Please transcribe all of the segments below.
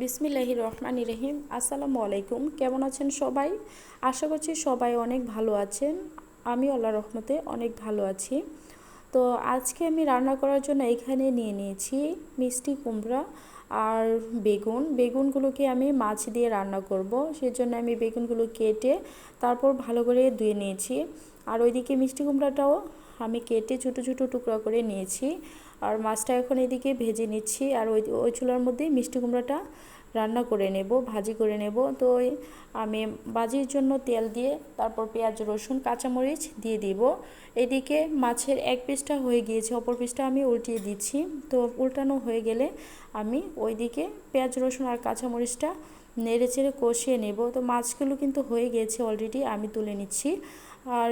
বিসমিল্লাহির রহমান রহিম। আসসালামু আলাইকুম। কেমন আছেন সবাই? আশা করছি সবাই অনেক ভালো আছেন। আমি আল্লাহ রহমতে অনেক ভালো আছি। তো আজকে আমি রান্না করার জন্য এখানে নিয়ে নিয়েছি মিষ্টি কুমড়া আর বেগুন। বেগুনগুলোকে আমি মাছ দিয়ে রান্না করব। সেজন্য আমি বেগুনগুলো কেটে তারপর ভালো করে ধুয়ে নিয়েছি। আর ওইদিকে মিষ্টি কুমড়াটাও আমি কেটে ছোটো ছোটো টুকরা করে নিয়েছি। আর মাছটা এখন এদিকে ভেজে নিচ্ছি আর ওই ওই চুলার মধ্যেই মিষ্টি কুমড়াটা রান্না করে নেব, ভাজি করে নেব। তো আমি ভাজির জন্য তেল দিয়ে তারপর পেঁয়াজ, রসুন, কাঁচামরিচ দিয়ে দিব। এদিকে মাছের এক পিসটা হয়ে গিয়েছে, অপর পিসটা আমি উল্টিয়ে দিচ্ছি। তো উল্টানো হয়ে গেলে আমি ওইদিকে পেঁয়াজ, রসুন আর কাঁচামরিচটা নেড়ে চেড়ে কষিয়ে নেব। তো মাছগুলো কিন্তু হয়ে গিয়েছে অলরেডি আমি তুলে নিচ্ছি। আর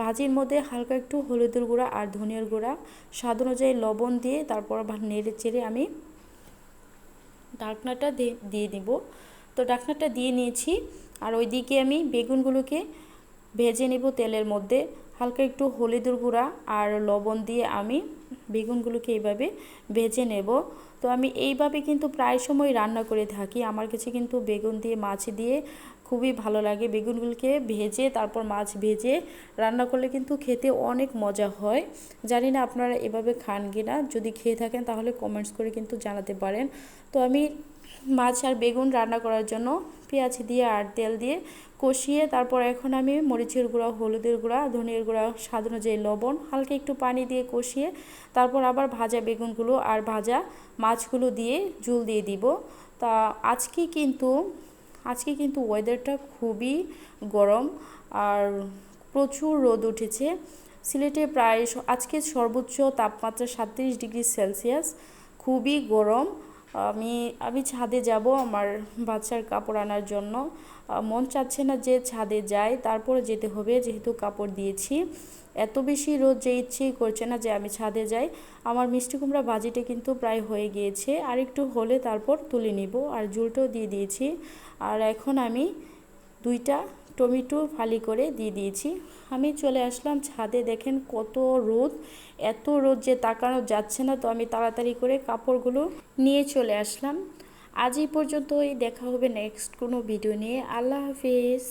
ভাজির মধ্যে হালকা একটু হলুদের গুঁড়া আর ধনিয়ার গুঁড়া, স্বাদ অনুযায়ী লবণ দিয়ে তারপর নেড়ে চেড়ে আমি ডাকনাটা দিয়ে দিব। তো ডাকনাটা দিয়ে নিয়েছি আর ওইদিকে আমি বেগুনগুলোকে ভেজে নেব তেলের মধ্যে। হালকা একটু হলুদের গুঁড়া আর লবণ দিয়ে আমি বেগুনগুলোকে এইভাবে ভেজে নেব। তো আমি এইভাবে কিন্তু প্রায় সময় রান্না করে থাকি। আমার কাছে কিন্তু বেগুন দিয়ে, মাছ দিয়ে খুবই ভালো লাগে বেগুনগুলোকে ভেজে, তারপর মাছ ভেজে রান্না করলে কিন্তু খেতে অনেক মজা হয়। জানি না আপনারা এভাবে খান কি না, যদি খেয়ে থাকেন তাহলে কমেন্টস করে কিন্তু জানাতে পারেন। তো আমি মাছ আর বেগুন রান্না করার জন্য পেঁয়াজ দিয়ে আর তেল দিয়ে কষিয়ে, তারপর এখন আমি মরিচের গুঁড়া, হলুদের গুঁড়া, ধনিয়ার গুঁড়া স্বাদ অনুযায়ী লবণ, হালকা একটু পানি দিয়ে কষিয়ে, তারপর আবার ভাজা বেগুনগুলো আর ভাজা মাছগুলো দিয়ে জুল দিয়ে দিব। তা আজকে কিন্তু আজকে কিন্তু ওয়েদারটা খুবই গরম আর প্রচুর রোদ উঠেছে। সিলেটে প্রায় আজকে সর্বোচ্চ তাপমাত্রা সাতত্রিশ ডিগ্রি সেলসিয়াস, খুবই গরম। আমি আমি ছাদে যাব আমার বাচ্চার কাপড় আনার জন্য। মন চাচ্ছে না যে ছাদে যাই, তারপরে যেতে হবে যেহেতু কাপড় দিয়েছি। এত বেশি রোদ যে ইচ্ছেই করছে না যে আমি ছাদে যাই। আমার মিষ্টি কুমড়া ভাজিটা কিন্তু প্রায় হয়ে গিয়েছে। আর একটু হলে তারপর তুলে নিব। আর জুলটাও দিয়ে দিয়েছি। আর এখন আমি দুইটা টমেটো ফালি করে দিয়ে দিয়েছি। আমি চলে আসলাম ছাদে, দেখেন কত রোদ, এত রোদ যে তাকানো যাচ্ছে না। তো আমি তাড়াতাড়ি করে কাপড়গুলো নিয়ে চলে আসলাম। আজ এই পর্যন্তই, দেখা হবে নেক্সট কোনো ভিডিও নিয়ে। আল্লাহ হাফিজ।